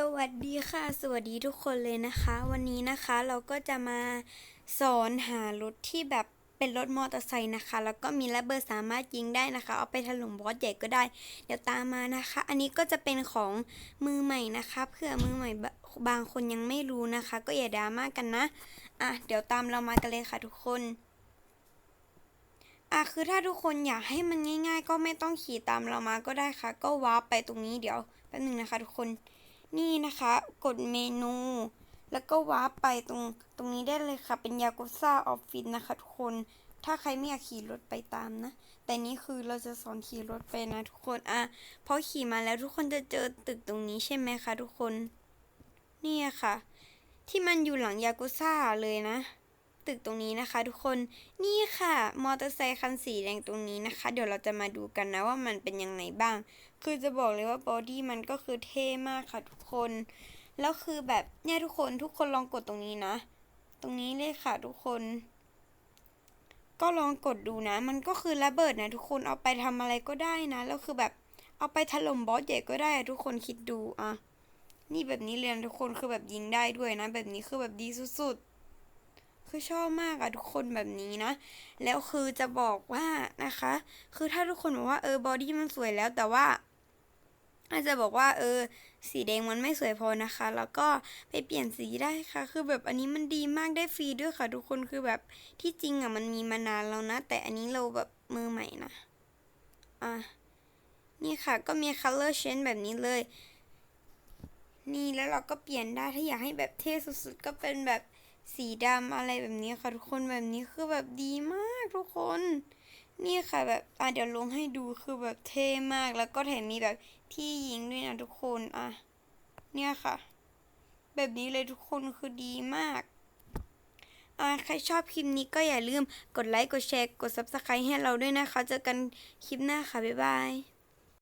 สวัสดีค่ะ สวัสดีทุกคนเลยนะคะ วันนี้นะคะเราก็จะมาสอนหารถที่แบบเป็นรถมอเตอร์ไซค์นะคะ แล้วก็มีระเบิดสามารถยิงได้นะคะ เอาไปถล่มบอสใหญ่ก็ได้ เดี๋ยวตามมานะคะ อันนี้ก็จะเป็นของมือใหม่นะคะเพื่อมือใหม่บางคนยังไม่รู้นะคะ ก็อย่าดราม่ากันนะอะเดี๋ยวตามเรามากันเลยค่ะทุกคนอะคือถ้าทุกคนอยากให้มันง่าย ๆ ก็ไม่ต้องขี่ตามเรามาก็ได้ค่ะ ก็วาร์ปไปตรงนี้เดี๋ยวแป๊บนึงนะคะ ทุกคน นี่นะคะ กดเมนู แล้วก็วาร์ปไปตรงตรงนี้ได้เลยค่ะ เป็นยากุซ่าออฟฟิศนะคะทุกคน ถ้าใครไม่อยากขี่รถไปตามนะ แต่นี้คือเราจะสอนขี่รถไปนะทุกคน อะพอขี่มาแล้วทุกคนจะเจอตึกตรงนี้ใช่ไหมคะทุกคน นี่ค่ะ ที่มันอยู่หลังยากุซ่าเลยนะ ตึกตรงนี้นะคะ ทุกคนนี่ค่ะมอเตอร์ไซค์คันสีแดงตรงนี้นะคะ เดี๋ยวเราจะมาดูกันนะว่ามันเป็นยังไงบ้าง คือจะบอกเลยว่าบอดี้มันก็คือเท่มากค่ะทุกคนแล้วคือแบบเนี่ยทุกคนทุกคนลองกดตรงนี้นะ ตรงนี้เลยค่ะทุกคน ก็ลองกดดูนะ มันก็คือระเบิดนะทุกคนเอาไปทำอะไรก็ได้นะแล้วคือแบบเอาไปถล่มบอสใหญ่ก็ได้ทุกคนคิดดูอะนี่แบบนี้เลยนทุกคนคือแบบยิงได้ด้วยนะ แบบนี้คือแบบดีสุดๆ คือชอบมากอะทุกคนแบบนี้นะ แล้วคือจะบอกว่านะคะ คือถ้าทุกคนบอกว่าเออบอดี้มันสวยแล้วแต่ว่า อาจจะบอกว่าเออ สีแดงมันไม่สวยพอนะคะ แล้วก็ไปเปลี่ยนสีได้ค่ะ คือแบบอันนี้มันดีมากได้ฟรีด้วยค่ะ ทุกคนคือแบบที่จริงอะมันมีมานานแล้วนะ แต่อันนี้เราแบบมือใหม่นะอะนี่ค่ะก็มี color change แบบนี้เลย นี่แล้วเราก็เปลี่ยนได้ถ้าอยากให้แบบเท่สุดๆ ก็เป็นแบบ สีดำอะไรแบบนี้ค่ะทุกคนแบบนี้คือแบบดีมากทุกคน นี่ค่ะแบบอะเดี๋ยวลงให้ดูคือแบบเท่มากแล้วก็แถมมีแบบที่ยิงด้วยนะทุกคนอะเนี่ยค่ะ แบบนี้เลยทุกคนคือดีมากอะใครชอบคลิปนี้ก็อย่าลืมกดไลค์กดแชร์กด subscribe ให้เราด้วยนะคะ เจอกันคลิปหน้าค่ะ บ๊ายบาย